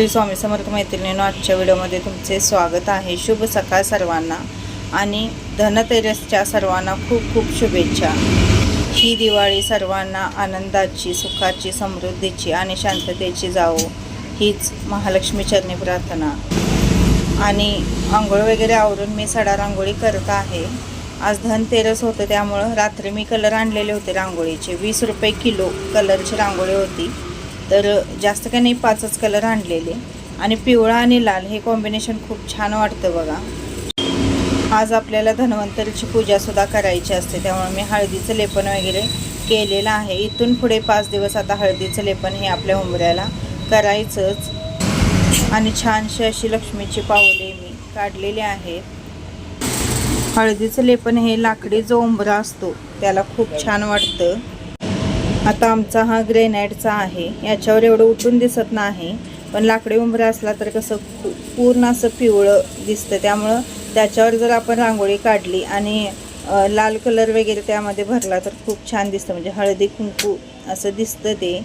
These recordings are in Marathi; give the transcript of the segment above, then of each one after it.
श्री स्वामी समर्थ मैत्रिणींनो आजच्या व्हिडिओमध्ये तुमचे स्वागत आहे. शुभ सकाळ सर्वांना. आणि धनतेरसच्या सर्वांना खूप खूप शुभेच्छा. ही दिवाळी सर्वांना आनंदाची सुखाची समृद्धीची आणि शांततेची जावो हीच महालक्ष्मी चरणी प्रार्थना. आणि आंघोळ वगैरे आवरून मी सडा रांगोळी करत आहे. आज धनतेरस होतं त्यामुळं रात्री मी कलर आणलेले होते रांगोळीचे. वीस रुपये किलो कलरची रांगोळी होती. तर जास्त काही नाही पाचच कलर आणलेले. आणि पिवळा आणि लाल हे कॉम्बिनेशन खूप छान वाटतं बघा. आज आपल्याला धन्वंतरीची पूजासुद्धा करायची असते त्यामुळे मी हळदीचं लेपन वगैरे केलेलं आहे. इथून पुढे पाच दिवस आता हळदीचं लेपन हे आपल्या उंबऱ्याला करायचंच. आणि छानशी अशी लक्ष्मीची पावले मी काढलेली आहेत. हळदीचं लेपन हे लाकडी जो उंबरा असतो त्याला खूप छान वाटतं. आता आमचा हा ग्रेनाईटचा आहे. याच्यावर एवढं उठून दिसत नाही. पण लाकडी उंबरा असला तर कसं पूर्ण असं पिवळं दिसतं. त्यामुळं त्याच्यावर जर आपण रांगोळी काढली आणि लाल कलर वगैरे त्यामध्ये भरला तर खूप छान दिसतं. म्हणजे हळदी कुंकू असं दिसतं ते.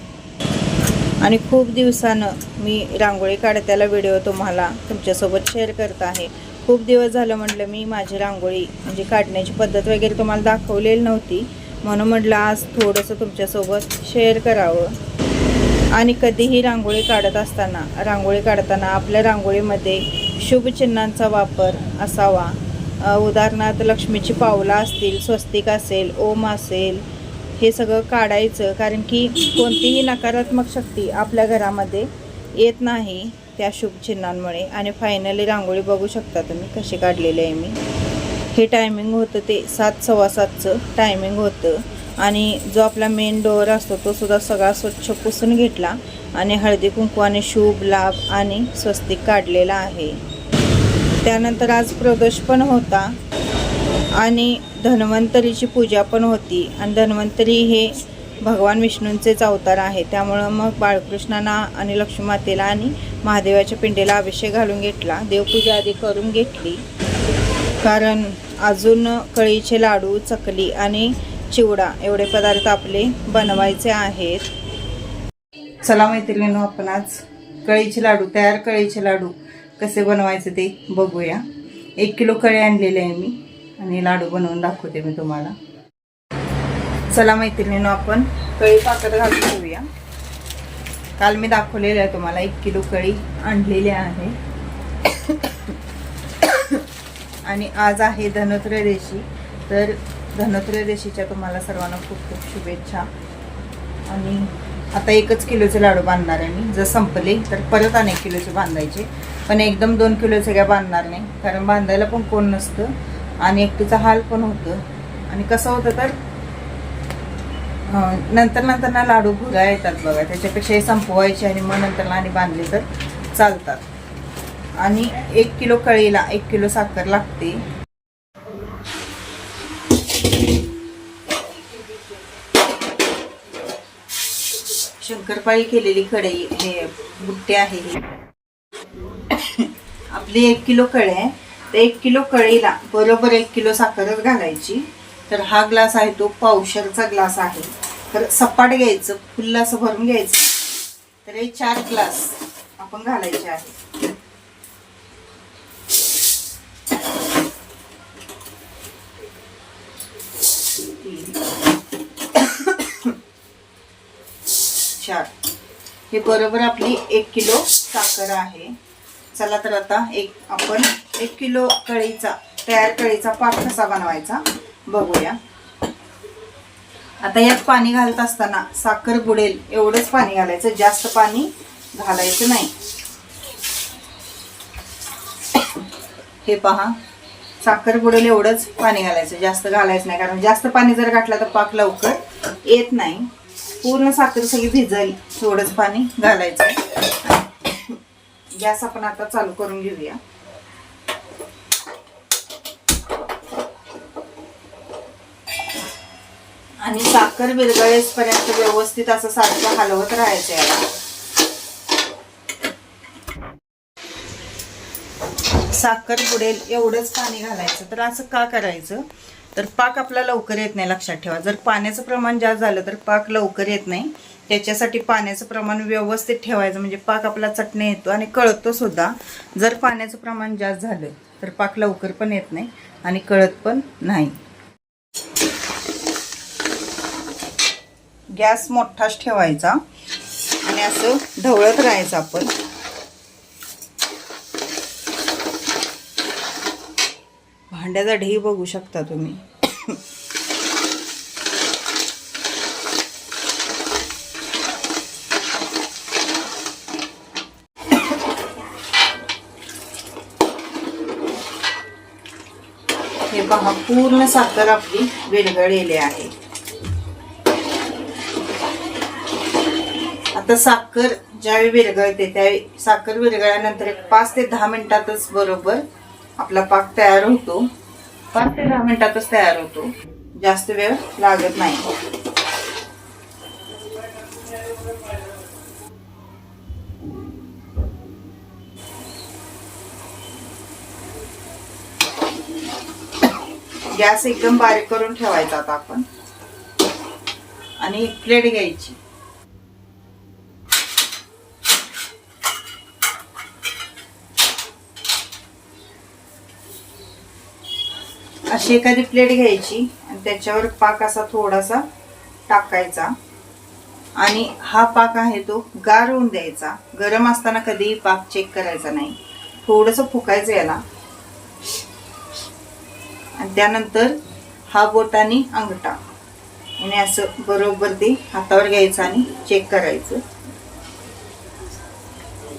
आणि खूप दिवसानं मी रांगोळी काढत्याला व्हिडिओ तुम्हाला तुमच्यासोबत शेअर करत आहे. खूप दिवस झालं म्हटलं मी माझी रांगोळी म्हणजे काढण्याची पद्धत वगैरे तुम्हाला दाखवलेली नव्हती. म्हणून म्हटलं आज थोडंसं तुमच्यासोबत शेअर करावं. आणि कधीही रांगोळी काढत असताना रांगोळी काढताना आपल्या रांगोळीमध्ये शुभचिन्हांचा वापर असावा. उदाहरणार्थ लक्ष्मीची पावलं असतील स्वस्तिक असेल ओम असेल हे सगळं काढायचं. कारण की कोणतीही नकारात्मक शक्ती आपल्या घरामध्ये येत नाही त्या शुभचिन्हांमुळे. आणि फायनली रांगोळी बघू शकता तुम्ही कशी काढलेली आहे मी. हे टायमिंग होतं ते सात सव्वा सातचं टायमिंग होतं. आणि जो आपला मेन डोअर असतो तो सुद्धा सगळा स्वच्छ पुसून घेतला आणि हळदी कुंकवाने शुभ लाभ आणि स्वस्तिक काढलेला आहे. त्यानंतर आज प्रदोष पण होता आणि धन्वंतरीची पूजा पण होती. आणि धन्वंतरी हे भगवान विष्णूंचेच अवतार आहे. त्यामुळं मग बाळकृष्णांना आणि लक्ष्मीमातेला आणि महादेवाच्या पिंडीला अभिषेक घालून घेतला. देवपूजा आधी करून घेतली. कारण अजून कळीचे लाडू चकली आणि चिवडा एवढे पदार्थ आपले बनवायचे आहेत. चला मैत्रिणीनो आपण आज कळीचे लाडू तयार कळीचे लाडू कसे बनवायचे ते बघूया. एक किलो कळी आणलेले आहे मी आणि लाडू बनवून दाखवते मी तुम्हाला. चला मैत्रिणीनो आपण कळी पाकत घालून घेऊया. काल मी दाखवलेलं आहे तुम्हाला एक किलो कळी आणलेली आहे. आणि आज आहे धनत्रयोदशी तर धनत्रयोदशीच्या तुम्हाला सर्वांना खूप खूप शुभेच्छा. आणि आता एकच किलोचे लाडू बांधणार आहे मी. जर संपले तर परत अनेक किलोचे बांधायचे. पण एकदम दोन किलोचे काय बांधणार नाही. कारण बांधायला पण कोण नसतं. आणि एकटीचा हाल पण होतं. आणि कसं होतं तर नंतर नंतर ना लाडू भुगा येतात बघा. त्याच्यापेक्षा हे संपवायचे आणि मग नंतर आणि बांधले तर चालतात. आणि एक किलो कळीला एक किलो साखर लागते. शंकरपाळी केलेली कढई हे बुट्टे आहे आपली एक किलो कढई आहे. तर एक किलो कळीला बरोबर एक किलो साखरच घालायची. तर हा ग्लास आहे तो पावशरचा ग्लास आहे. तर सपाट घ्यायचं फुल्ल असं भरून घ्यायचं. तर हे चार ग्लास आपण घालायचे आहे चार हे बरोबर आपली एक किलो साखर आहे. चला तर आता एक आपण एक किलो कळीचा तयार कळीचा पाक कसा बनवायचा बघूया. आता यात पाणी घालत असताना साखर बुडेल एवढंच पाणी घालायचं जास्त पाणी घालायचं नाही. हे पहा साखर बुडेल एवढंच पाणी घालायचं जास्त घालायचं नाही कारण जास्त पाणी जर घातलं तर पाक लवकर येत नाही. पूर्ण साखर सगळी भिजल थोडंच पाणी घालायचं. गॅस आपण आता चालू करून घेऊया. आणि साखर विरघळेपर्यंत व्यवस्थित असं सारखं हलवत राहायचं याला साखर बुडेल एवढंच पाणी घालायचं. तर असं का करायचं? तर पाक आपला लवकर येत नाही लक्षात ठेवा. जर पाण्याचं प्रमाण जास्त झालं तर पाक लवकर येत नाही. त्याच्यासाठी पाण्याचं प्रमाण व्यवस्थित ठेवायचं म्हणजे पाक आपला चटणे येतो आणि कळतो सुद्धा. जर पाण्याचं प्रमाण जास्त झालं तर पाक लवकर पण येत नाही आणि कळत पण नाही. गॅस मोठाच ठेवायचा आणि असं ढवळत राहायचं आपण. अंड्याचा ढी बघू शकता तुम्ही. हे पहा पूर्ण साखर आपली विरघळलेली आहे. आता साखर ज्यावेळी विरघळते त्यावेळी साखर विरघळल्यानंतर एक पाच ते दहा मिनिटातच बरोबर आपला पाक तयार होतो. पाच ते दहा मिनिटातच तयार होतो. जास्त वेळ लागत नाही. गॅस एकदम बारीक करून ठेवायचा आता आपण. आणि एक प्लेट घ्यायची. अशी एखादी प्लेट घ्यायची आणि त्याच्यावर पाक असा थोडासा टाकायचा. आणि हा पाक आहे तो गार होऊन द्यायचा. गरम असताना कधीही पाक चेक करायचा नाही. थोडंसं फुकायचं याला. आणि त्यानंतर हा बोटाने अंगठा. आणि असं बरोबर ते हातावर घ्यायचं आणि चेक करायचं.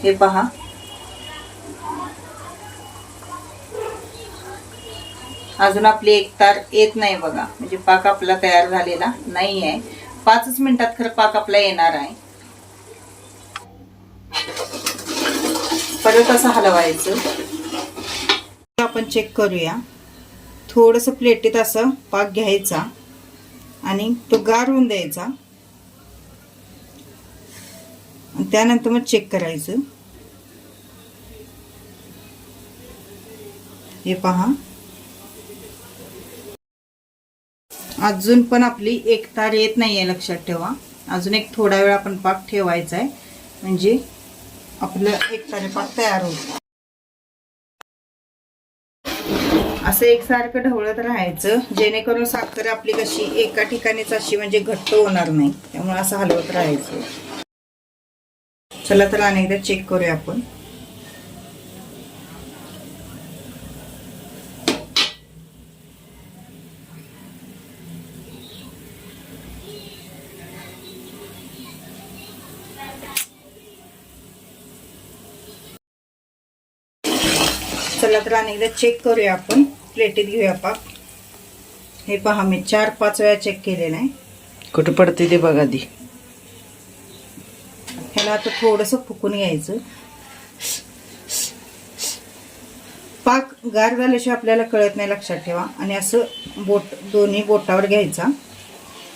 हे पहा. अजून आपली एक तार येत नाही बघा. म्हणजे पाक आपला तयार झालेला नाही आहे पाचच मिनिटात खरं पाक आपला येणार आहे. परत असं हलवायचं. आपण चेक करूया. थोडंसं प्लेटीत असं पाक घ्यायचा आणि तो गार होऊन द्यायचा. त्यानंतर मग चेक करायचं. हे पहा. अजून पण आपली एक तार येत नाही आहे लक्षात ठेवा. अजून एक थोडा वेळ आपण पाक ठेवायचा आहे म्हणजे आपलं एक तारे पाक तयार होईल. असं एकसारखं ढवळत राहायचं जेणेकरून साखर आपली कशी एका ठिकाणीच अशी म्हणजे घट्ट होणार नाही. त्यामुळे असं हलवत राहायचं. चला तर अनेकदा चेक करूया आपण. चला तर अनेकदा चेक करूया आपण. प्लेटीत घेऊया पाक. हे पहा मी चार पाच वेळा चेक केलेलं आहे कुठं पडते ते बघा आधी. ह्याला आता थोडंसं फुकून घ्यायचं. पाक गार झाल्याशिवाय आपल्याला कळत नाही लक्षात ठेवा. आणि असं बोट दोन्ही बोटावर घ्यायचा.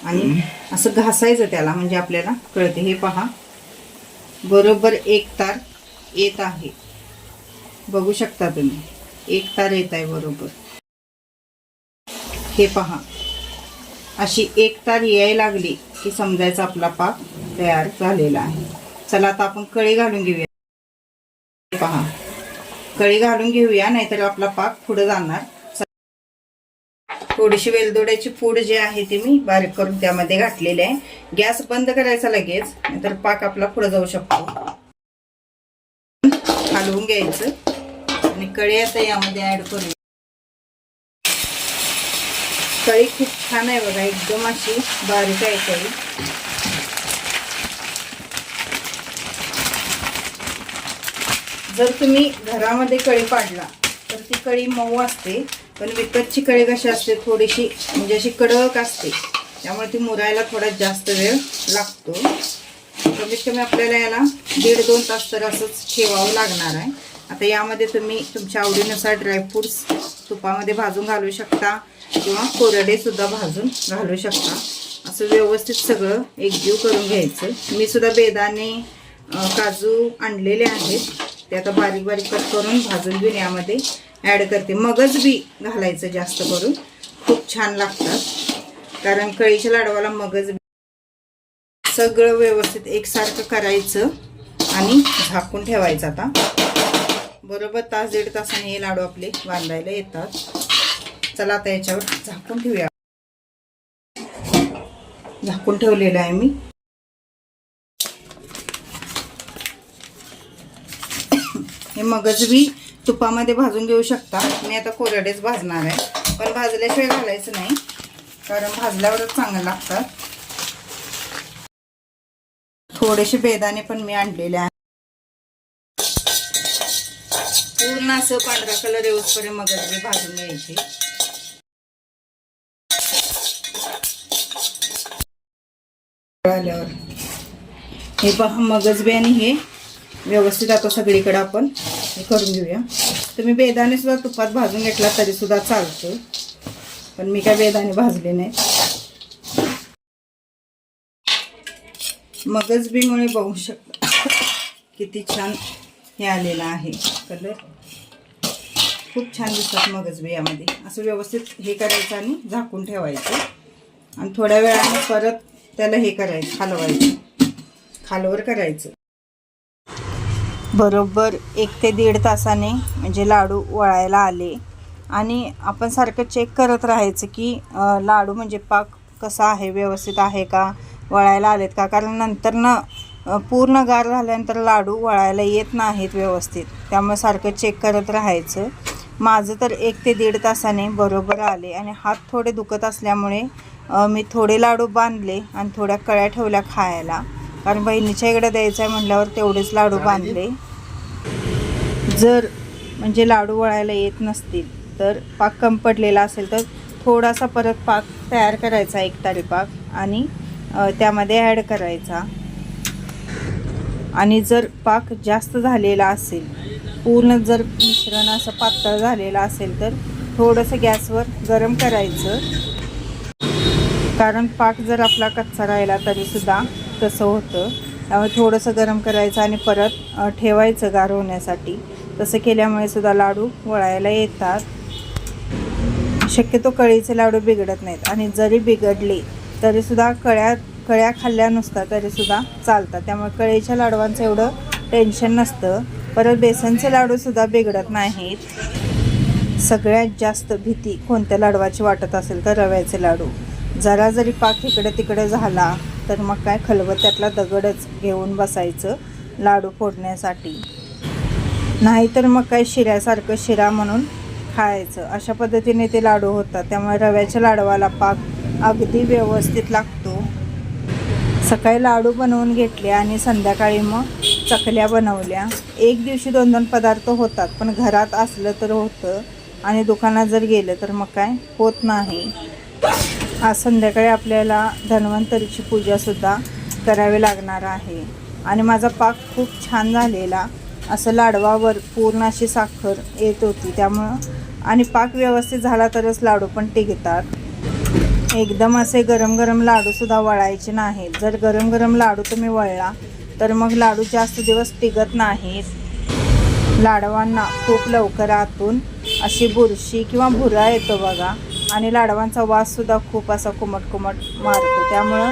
आणि असं घासायचं त्याला म्हणजे आपल्याला कळते. हे पहा. बरोबर एक तार येत आहे. बघू शकता तुम्ही. एक तार येत आहे बरोबर. हे पहा. अशी एक तार यायला लागली की समजायचा आपला पाक तयार झालेला आहे. चला आता आपण कळी घालून घेऊया. पहा. कळी घालून घेऊया नाहीतर आपला पाक पुढे जाणार. थोडीशी वेलदोड्याची पूड जी आहे ती मी बारीक करून त्यामध्ये घातलेली आहे. गॅस बंद करायचा लगेच नाहीतर पाक आपला पुढे जाऊ शकतो. हलवून घ्यायचं. आणि कळी आता यामध्ये ऍड करूया कळी खूप छान आहे बघा एकदम अशी बारीक आहे कळी जर तुम्ही घरामध्ये कळी पाडला तर ती कळी मऊ असते पण विकतची कळी कशी असते थोडीशी म्हणजे अशी कडक असते. त्यामुळे ती मुरायला थोडा जास्त वेळ लागतो. कमीत कमी आपल्याला याला दीड दोन तास तर असंच ठेवावं लागणार आहे. आता यामध्ये तुम्ही तुमच्या आवडीनुसार ड्रायफ्रुट्स तुपामध्ये भाजून घालू शकता किंवा कोरडेसुद्धा भाजून घालू शकता. असं व्यवस्थित सगळं एकजीव करून घ्यायचं. मी सुद्धा बेदाणे काजू आणलेले आहेत. ते आता बारीक बारीक कट करून भाजून घेऊन यामध्ये ॲड करते. मगच बी घालायचं जास्त करून. खूप छान लागतात. कारण कळीच्या लाडवाला मगज सगळं व्यवस्थित एकसारखं करायचं आणि झाकून ठेवायचं आता. बरोबर तास दीड तासाने हे लाडू आपले बांधायला येतात. चला आता याच्यावर झाकून ठेवूया. झाकून ठेवलेलं आहे मी. हे मगज बी तुपामध्ये भाजून घेऊ शकता. मी आता कोरडेच भाजणार आहे. पण भाजल्याशिवाय घालायचं नाही. कारण भाजल्यावरच चांगलं लागतात. थोडेसे बेदाणे पण मी आणलेले आहे पूर्ण असं पांढरा कलर येऊसपर्यंत मग भाजून घ्यायची. आल्यावर. हे पहा मगज आणि हे व्यवस्थित आता सगळीकडे आपण हे करून घेऊया. तुम्ही बेदाने सुद्धा तुपात भाजून घेतला तरी सुद्धा चालतो पण मी काय बेदाणे भाजले नाही मगज बीमुळे बघू शकता. किती छान हे आलेलं आहे. कलर. खूप छान दिसतात मगच बियामध्ये असं व्यवस्थित हे करायचं आणि झाकून ठेवायचं. आणि थोड्या वेळाने परत त्याला हे करायचं हलवायचं खालवर करायचं. बरोबर एक ते दीड तासाने म्हणजे लाडू वळायला आले. आणि आपण सारखं चेक करत राहायचं की लाडू म्हणजे पाक कसा आहे व्यवस्थित आहे का वळायला आलेत का? कारण नंतर ना पूर्ण गार झाल्यानंतर लाडू वळायला येत नाहीत व्यवस्थित. त्यामुळे सारखं चेक करत राहायचं. माझं तर एक ते दीड तासाने बरोबर आले आणि हात थोडे दुखत असल्यामुळे मी थोडे लाडू बांधले आणि थोड्या कळ्या ठेवल्या खायला. कारण बहिणीच्या इकडे द्यायचं आहे म्हटल्यावर तेवढेच लाडू बांधले. जर म्हणजे लाडू वळायला येत नसतील तर पाक कम पडलेला असेल तर थोडासा परत पाक तयार करायचा एक तारी पाक आणि त्यामध्ये ॲड करायचा. आणि जर पाक जास्त झालेला असेल पूर्ण जर मिश्रण असं पातळ झालेलं असेल तर थोडंसं गॅसवर गरम करायचं. कारण पाक जर आपला कच्चा राहिला तरीसुद्धा तसं होतं. त्यामुळे थोडंसं गरम करायचं आणि परत ठेवायचं गार होण्यासाठी. तसं केल्यामुळे सुद्धा लाडू वळायला येतात. शक्यतो कळीचे लाडू बिघडत नाहीत आणि जरी बिघडले तरीसुद्धा कळ्यात कळ्या खाल्ल्या नुसता तरीसुद्धा चालतात. त्यामुळे कळीच्या लाडवांचं एवढं टेन्शन नसतं. परत बेसनचे लाडूसुद्धा बिघडत नाहीत. सगळ्यात जास्त भीती कोणत्या लाडवाची वाटत असेल तर रव्याचे लाडू. जरा जरी पाक इकडे तिकडे झाला तर मग काय खलबत्त्यातला दगडच घेऊन बसायचं लाडू फोडण्यासाठी. नाहीतर मग काय शिऱ्यासारखं शिरा म्हणून खायचं. अशा पद्धतीने ते लाडू होतात. त्यामुळे रव्याच्या लाडवाला पाक अगदी व्यवस्थित लागतो. सकाळी लाडू बनवून घेतले आणि संध्याकाळी मग चकल्या बनवल्या. एक दिवशी दोन दोन पदार्थ होतात पण घरात असलं तर होतं आणि दुकानात जर गेलं तर मग काय? होत नाही. आज संध्याकाळी आपल्याला धन्वंतरीची पूजासुद्धा करावी लागणार आहे. आणि माझा पाक खूप छान झालेला. असं लाडवावर पूर्ण अशी साखर येत होती. त्यामुळं आणि पाक व्यवस्थित झाला तरच लाडू पण टिकतात. एकदम असे गरम गरम लाडूसुद्धा वळायचे नाहीत. जर गरम गरम लाडू तुम्ही वळला तर मग लाडू जास्त दिवस टिकत नाहीत. लाडवांना खूप लवकर आतून अशी बुरशी किंवा भुरा येतो बघा. आणि लाडवांचा वाससुद्धा खूप असा कुमट कुमट मारतो. त्यामुळं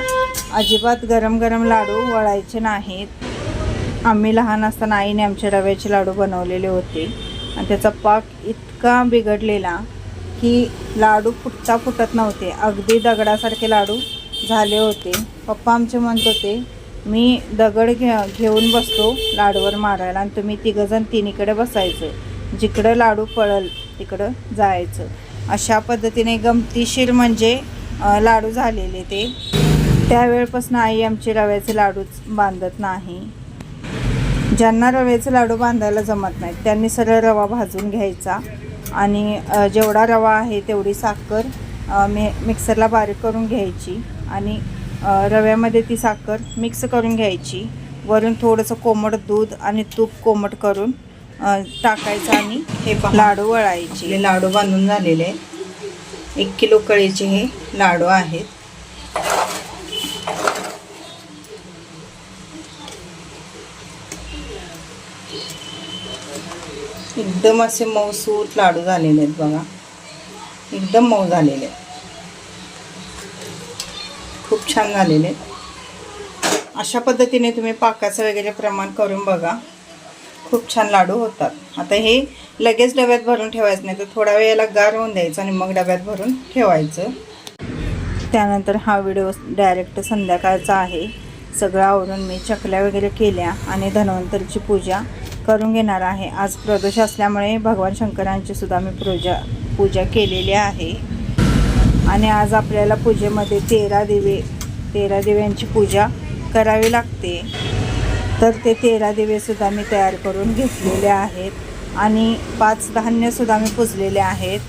अजिबात गरम गरम लाडू वळायचे नाहीत. आम्ही लहान असताना आईने आमचे रव्याचे लाडू बनवलेले होते. आणि त्याचा पाक इतका बिघडलेला की लाडू फुटता फुटत नव्हते. अगदी दगडासारखे लाडू झाले होते. पप्पा आमचे म्हणत होते मी दगड घे घेऊन बसतो लाडूवर मारायला आणि तुम्ही तिघंजण तिन्हीकडे बसायचं. जिकडं लाडू पळल तिकडं जायचं. अशा पद्धतीने गमतीशीर म्हणजे लाडू झालेले ते. त्यावेळपासून आई आमची रव्याचे लाडूच बांधत नाही. ज्यांना रव्याचे लाडू बांधायला जमत नाहीत त्यांनी सरळ रवा भाजून घ्यायचा. आणि जेवढा रवा आहे तेवढी साखर मे मी मिक्सरला बारीक करून घ्यायची आणि रव्यामध्ये ती साखर मिक्स करून घ्यायची. वरून थोडंसं कोमट दूध आणि तूप कोमट करून टाकायचं आणि हे लाडू वळायचे. लाडू बांधून झालेले. एक किलो कळीचे हे लाडू आहेत. एकदम असे मऊसूत लाडू झालेले आहेत बघा. एकदम मऊ झालेले आहेत. खूप छान झालेले आहेत. अशा पद्धतीने तुम्ही पाकाचं वगैरे प्रमाण करून बघा. खूप छान लाडू होतात. आता हे लगेच डब्यात भरून ठेवायचं नाही तर थोडा वेळेला गार होऊन द्यायचं आणि मग डब्यात भरून ठेवायचं. त्यानंतर हा व्हिडिओ डायरेक्ट संध्याकाळचा आहे. सगळं आवरून मी चकल्या वगैरे केल्या आणि धन्वंतरीची पूजा करून घेणार आहे. आज प्रदोष असल्यामुळे भगवान शंकरांची सुद्धा मी पूजा पूजा केलेली आहे. आणि आज आपल्याला पूजेमध्ये तेरा दिवे तेरा दिव्यांची पूजा करावी लागते. तर ते तेरा दिवेसुद्धा मी तयार करून घेतलेले आहेत. आणि पाच धान्यसुद्धा मी पुजलेले आहेत.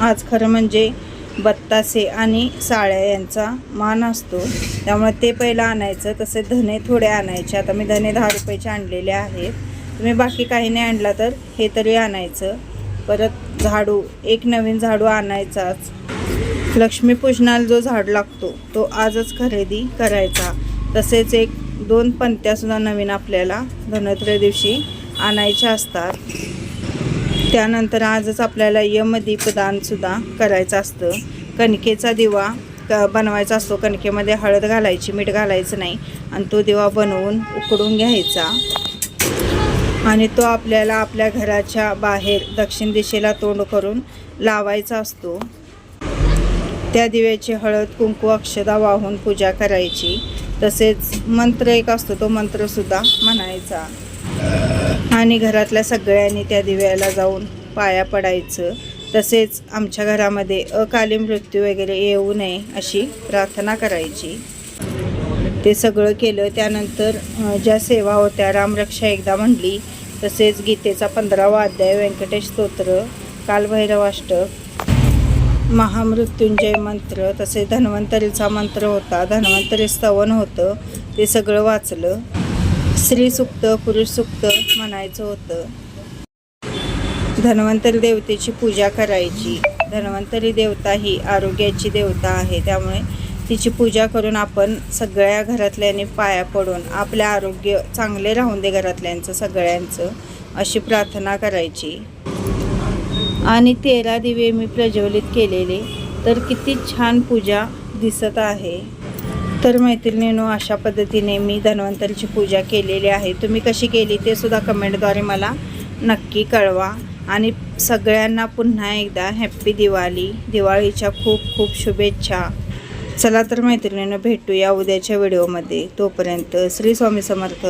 आज खरं म्हणजे बत्तासे आणि साळ्या यांचा मान असतो. त्यामुळे ते पहिलं आणायचं तसे धने थोडे आणायचे. आता मी धने दहा रुपयाचे आणलेले आहेत. तुम्ही बाकी काही नाही आणला तर हे तरी आणायचं. परत झाडू एक नवीन झाडू आणायचाच. लक्ष्मीपूजनाला जो झाड लागतो तो आजच खरेदी करायचा. तसेच एक दोन पंत्यासुद्धा नवीन आपल्याला धनोत्रय दिवशी आणायच्या असतात. त्यानंतर आजच आपल्याला यमदीपदानसुद्धा करायचं असतं. कणकेचा दिवा क बनवायचा असतो. कणकेमध्ये हळद घालायची मीठ घालायचं नाही. आणि तो दिवा बनवून उकडून घ्यायचा. आणि तो आपल्याला आपल्या घराच्या बाहेर दक्षिण दिशेला तोंड करून लावायचा असतो. त्या दिव्याची हळद कुंकू अक्षदा वाहून पूजा करायची. तसेच मंत्र एक असतो तो मंत्रसुद्धा म्हणायचा. आणि घरातल्या सगळ्यांनी त्या दिव्याला जाऊन पाया पडायचं. तसेच आमच्या घरामध्ये अकाली मृत्यू वगैरे येऊ नये अशी प्रार्थना करायची. ते सगळं केलं त्यानंतर ज्या सेवा होत्या रामरक्षा एकदा म्हणली तसेच गीतेचा पंधरावा अध्याय व्यंकटेश स्तोत्र कालभैरवाष्टक महामृत्युंजय मंत्र तसेच धन्वंतरीचा मंत्र होता धन्वंतरी स्तवन होतं ते सगळं वाचलं. स्त्री सुक्त पुरुष सुक्त म्हणायचं होतं. धन्वंतरी देवतेची पूजा करायची. धन्वंतरी देवता ही आरोग्याची देवता आहे. त्यामुळे तिची पूजा करून आपण सगळ्या घरातल्यांनी पाया पडून आपले आरोग्य चांगले राहून दे घरातल्यांचं सगळ्यांचं अशी प्रार्थना करायची. आणि तेरा दिवे मी प्रज्वलित केलेले. तर किती छान पूजा दिसत आहे. तर मैत्रिणीनो अशा पद्धतीने मी धन्वंतरीची पूजा केलेली आहे. तुम्ही कशी केली ते सुद्धा कमेंटद्वारे मला नक्की कळवा. आणि सगळ्यांना पुन्हा एकदा हॅप्पी दिवाळी दिवाळीच्या खूप खूप शुभेच्छा. चला तर मैत्रिणीनं भेटूया उद्याच्या व्हिडिओमध्ये. तोपर्यंत श्री स्वामी समर्थ.